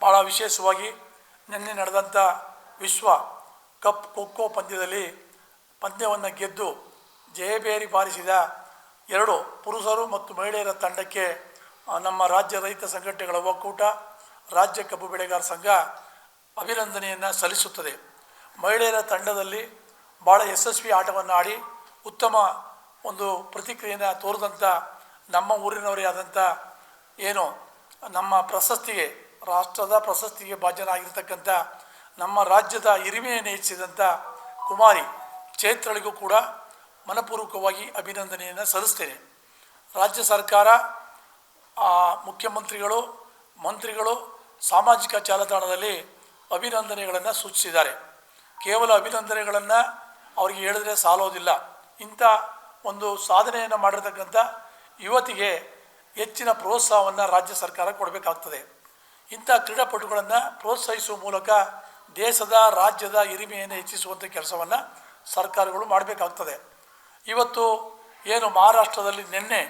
ಭಾಳ ವಿಶೇಷವಾಗಿ ನಿನ್ನೆ ನಡೆದಂಥ ವಿಶ್ವ ಕಪ್ ಖೋಖೋ ಪಂದ್ಯದಲ್ಲಿ ಪಂದ್ಯವನ್ನು ಗೆದ್ದು ಜಯಬೇರಿ ಬಾರಿಸಿದ ಎರಡು ಪುರುಷರು ಮತ್ತು ಮಹಿಳೆಯರ ತಂಡಕ್ಕೆ ನಮ್ಮ ರಾಜ್ಯ ರೈತ ಸಂಘಟನೆಗಳ ಒಕ್ಕೂಟ, ರಾಜ್ಯ ಕಬ್ಬು ಬೆಳೆಗಾರ ಸಂಘ ಅಭಿನಂದನೆಯನ್ನು ಸಲ್ಲಿಸುತ್ತದೆ. ಮಹಿಳೆಯರ ತಂಡದಲ್ಲಿ ಭಾಳ ಯಶಸ್ವಿ ಆಟವನ್ನು ಆಡಿ ಉತ್ತಮ ಒಂದು ಪ್ರತಿಕ್ರಿಯೆಯನ್ನು ತೋರಿದಂಥ ನಮ್ಮ ಊರಿನವರೇ ಆದಂಥ ಏನು ನಮ್ಮ ಪ್ರಶಸ್ತಿಗೆ ರಾಷ್ಟ್ರದ ಪ್ರಶಸ್ತಿಗೆ ಭಾಜನಾಗಿರ್ತಕ್ಕಂಥ ನಮ್ಮ ರಾಜ್ಯದ ಹಿರಿಮೆಯನ್ನು ಹೆಚ್ಚಿದಂಥ ಕುಮಾರಿ ಚೈತ್ರಳಿಗೂ ಕೂಡ ಮನಪೂರ್ವಕವಾಗಿ ಅಭಿನಂದನೆಯನ್ನು ಸಲ್ಲಿಸ್ತೇನೆ. ರಾಜ್ಯ ಸರ್ಕಾರ ಮುಖ್ಯಮಂತ್ರಿಗಳು, ಮಂತ್ರಿಗಳು ಸಾಮಾಜಿಕ ಜಾಲತಾಣದಲ್ಲಿ ಅಭಿನಂದನೆಗಳನ್ನು ಸೂಚಿಸಿದ್ದಾರೆ. ಕೇವಲ ಅಭಿನಂದನೆಗಳನ್ನು ಅವರಿಗೆ ಹೇಳಿದ್ರೆ ಸಾಲೋದಿಲ್ಲ. ಇಂಥ ಒಂದು ಸಾಧನೆಯನ್ನು ಮಾಡಿರತಕ್ಕಂಥ ಯುವತಿಗೆ ಹೆಚ್ಚಿನ ಪ್ರೋತ್ಸಾಹವನ್ನು ರಾಜ್ಯ ಸರ್ಕಾರ ಕೊಡಬೇಕಾಗ್ತದೆ. ಇಂಥ ಕ್ರೀಡಾಪಟುಗಳನ್ನು ಪ್ರೋತ್ಸಾಹಿಸುವ ಮೂಲಕ ದೇಶದ, ರಾಜ್ಯದ ಹಿರಿಮೆಯನ್ನು ಹೆಚ್ಚಿಸುವಂಥ ಕೆಲಸವನ್ನು ಸರ್ಕಾರಗಳು ಮಾಡಬೇಕಾಗ್ತದೆ. ಇವತ್ತು ಏನು ಮಹಾರಾಷ್ಟ್ರದಲ್ಲಿ ನಿನ್ನೆ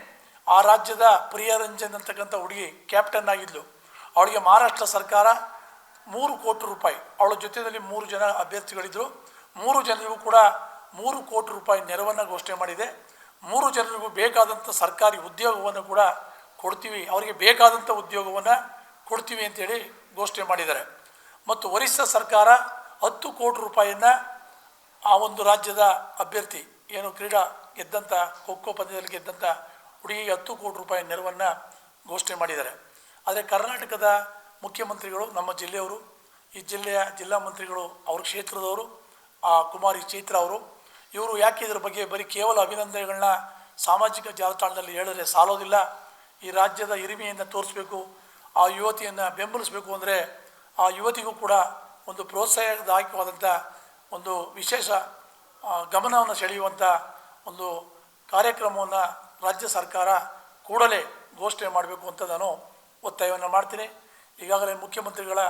ಆ ರಾಜ್ಯದ ಪ್ರಿಯರಂಜನ್ ಅಂತಕ್ಕಂಥ ಹುಡುಗಿ ಕ್ಯಾಪ್ಟನ್ ಆಗಿದ್ಲು. ಅವಳಿಗೆ ಮಹಾರಾಷ್ಟ್ರ ಸರ್ಕಾರ ಮೂರು ಕೋಟಿ ರೂಪಾಯಿ, ಅವಳ ಜೊತೆಯಲ್ಲಿ ಮೂರು ಜನ ಅಭ್ಯರ್ಥಿಗಳಿದ್ದರು ಮೂರು ಜನರಿಗೂ ಕೂಡ ಮೂರು ಕೋಟಿ ರೂಪಾಯಿ ನೆರವನ್ನು ಘೋಷಣೆ ಮಾಡಿದೆ. ಮೂರು ಜನರಿಗೂ ಬೇಕಾದಂಥ ಸರ್ಕಾರಿ ಉದ್ಯೋಗವನ್ನು ಕೂಡ ಕೊಡ್ತೀವಿ. ಅವರಿಗೆ ಬೇಕಾದಂಥ ಉದ್ಯೋಗವನ್ನು ಕೊಡ್ತೀವಿ ಅಂತೇಳಿ ಘೋಷಣೆ ಮಾಡಿದ್ದಾರೆ. ಮತ್ತು ಒರಿಸ್ಸಾ ಸರ್ಕಾರ ಹತ್ತು ಕೋಟಿ ರೂಪಾಯಿಯನ್ನು ಆ ಒಂದು ರಾಜ್ಯದ ಅಭ್ಯರ್ಥಿ ಏನು ಕ್ರೀಡಾ ಗೆದ್ದಂಥ ಖೋಖೋ ಪಂದ್ಯದಲ್ಲಿ ಗೆದ್ದಂಥ ಹುಡುಗಿಗೆ ಹತ್ತು ಕೋಟಿ ರೂಪಾಯಿ ನೆರವನ್ನು ಘೋಷಣೆ ಮಾಡಿದ್ದಾರೆ. ಆದರೆ ಕರ್ನಾಟಕದ ಮುಖ್ಯಮಂತ್ರಿಗಳು ನಮ್ಮ ಜಿಲ್ಲೆಯವರು, ಈ ಜಿಲ್ಲೆಯ ಜಿಲ್ಲಾ ಮಂತ್ರಿಗಳು ಅವ್ರ ಕ್ಷೇತ್ರದವರು, ಆ ಕುಮಾರಿ ಚೈತ್ರ ಅವರು, ಇವರು ಯಾಕೆ ಇದ್ರ ಬಗ್ಗೆ ಬರೀ ಕೇವಲ ಅಭಿನಂದನೆಗಳನ್ನ ಸಾಮಾಜಿಕ ಜಾಲತಾಣದಲ್ಲಿ ಹೇಳಿದ್ರೆ ಸಾಲೋದಿಲ್ಲ. ಈ ರಾಜ್ಯದ ಹಿರಿಮೆಯನ್ನು ತೋರಿಸ್ಬೇಕು ಆ ಯುವತಿಯನ್ನು ಬೆಂಬಲಿಸಬೇಕು ಅಂದರೆ ಆ ಯುವತಿಗೂ ಕೂಡ ಒಂದು ಪ್ರೋತ್ಸಾಹದಾಯಕವಾದಂಥ ಒಂದು ವಿಶೇಷ ಗಮನವನ್ನು ಸೆಳೆಯುವಂಥ ಒಂದು ಕಾರ್ಯಕ್ರಮವನ್ನು ರಾಜ್ಯ ಸರ್ಕಾರ ಕೂಡಲೇ ಘೋಷಣೆ ಮಾಡಬೇಕು ಅಂತ ನಾನು ಒತ್ತಾಯವನ್ನು ಮಾಡ್ತೀನಿ. ಈಗಾಗಲೇ ಮುಖ್ಯಮಂತ್ರಿಗಳ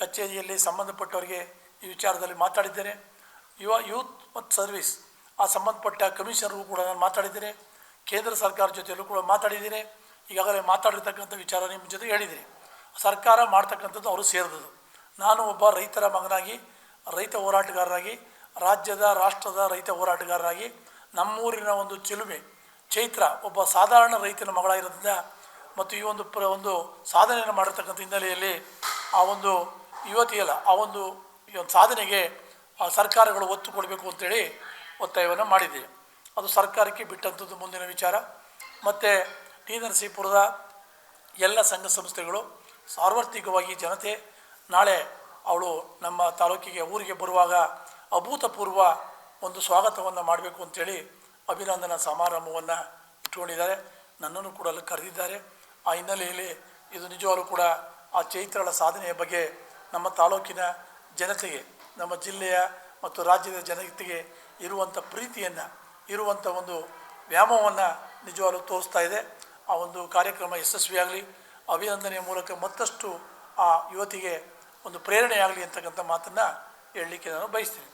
ಕಚೇರಿಯಲ್ಲಿ ಸಂಬಂಧಪಟ್ಟವರಿಗೆ ಈ ವಿಚಾರದಲ್ಲಿ ಮಾತಾಡಿದ್ದೇನೆ. ಯುವ, ಯೂತ್ ಮತ್ತು ಸರ್ವಿಸ್, ಆ ಸಂಬಂಧಪಟ್ಟ ಕಮಿಷನರ್ಗೂ ಕೂಡ ನಾನು ಮಾತಾಡಿದ್ದೇನೆ. ಕೇಂದ್ರ ಸರ್ಕಾರ ಜೊತೆಯಲ್ಲೂ ಕೂಡ ಮಾತಾಡಿದ್ದೀನಿ. ಈಗಾಗಲೇ ಮಾತಾಡಿರ್ತಕ್ಕಂಥ ವಿಚಾರ ನಿಮ್ಮ ಜೊತೆ ಹೇಳಿದ್ದೀನಿ. ಸರ್ಕಾರ ಮಾಡ್ತಕ್ಕಂಥದ್ದು ಅವರು ಸೇರಿದದು ನಾನು ಒಬ್ಬ ರೈತರ ಮಗನಾಗಿ, ರೈತ ಹೋರಾಟಗಾರರಾಗಿ, ರಾಜ್ಯದ, ರಾಷ್ಟ್ರದ ರೈತ ಹೋರಾಟಗಾರರಾಗಿ, ನಮ್ಮೂರಿನ ಒಂದು ಚಿಲುಮೆ, ಚೈತ್ರ, ಒಬ್ಬ ಸಾಧಾರಣ ರೈತನ ಮಗಳಾಗಿರೋದ್ರಿಂದ ಮತ್ತು ಈ ಒಂದು ಪ್ರ, ಒಂದು ಸಾಧನೆಯನ್ನು ಮಾಡಿರ್ತಕ್ಕಂಥ ಹಿನ್ನೆಲೆಯಲ್ಲಿ ಆ ಒಂದು ಯುವತಿಯಲ್ಲ, ಆ ಒಂದು ಈ ಒಂದು ಸಾಧನೆಗೆ ಸರ್ಕಾರಗಳು ಒತ್ತು ಕೊಡಬೇಕು ಅಂತೇಳಿ ಒತ್ತಾಯವನ್ನು ಮಾಡಿದ್ದೀವಿ. ಅದು ಸರ್ಕಾರಕ್ಕೆ ಬಿಟ್ಟಂಥದ್ದು ಮುಂದಿನ ವಿಚಾರ. ಮತ್ತು ಟಿ ನರಸೀಪುರದ ಎಲ್ಲ ಸಂಘ ಸಂಸ್ಥೆಗಳು, ಸಾರ್ವತ್ರಿಕವಾಗಿ ಜನತೆ ನಾಳೆ ಅವಳು ನಮ್ಮ ತಾಲೂಕಿಗೆ, ಊರಿಗೆ ಬರುವಾಗ ಅಭೂತಪೂರ್ವ ಒಂದು ಸ್ವಾಗತವನ್ನು ಮಾಡಬೇಕು ಅಂತೇಳಿ ಅಭಿನಂದನಾ ಸಮಾರಂಭವನ್ನು ಇಟ್ಕೊಂಡಿದ್ದಾರೆ ನನ್ನನ್ನು ಕೂಡ ಅಲ್ಲಿ ಕರೆದಿದ್ದಾರೆ. ಆ ಹಿನ್ನೆಲೆಯಲ್ಲಿ ಇದು ನಿಜವಾಗಲೂ ಕೂಡ ಆ ಚೈತ್ರಳ ಸಾಧನೆಯ ಬಗ್ಗೆ ನಮ್ಮ ತಾಲೂಕಿನ ಜನತೆಗೆ, ನಮ್ಮ ಜಿಲ್ಲೆಯ ಮತ್ತು ರಾಜ್ಯದ ಜನತೆಗೆ ಇರುವಂಥ ಪ್ರೀತಿಯನ್ನು, ಇರುವಂಥ ಒಂದು ವ್ಯಾಮೋಹವನ್ನು ನಿಜವಾಗಲೂ ತೋರಿಸ್ತಾ ಇದೆ. ಆ ಒಂದು ಕಾರ್ಯಕ್ರಮ ಯಶಸ್ವಿಯಾಗಲಿ, ಅಭಿನಂದನೆಯ ಮೂಲಕ ಮತ್ತಷ್ಟು ಆ ಯುವತಿಗೆ ಒಂದು ಪ್ರೇರಣೆಯಾಗಲಿ ಅಂತಕ್ಕಂಥ ಮಾತನ್ನು ಹೇಳಲಿಕ್ಕೆ ನಾನು ಬಯಸ್ತೀನಿ.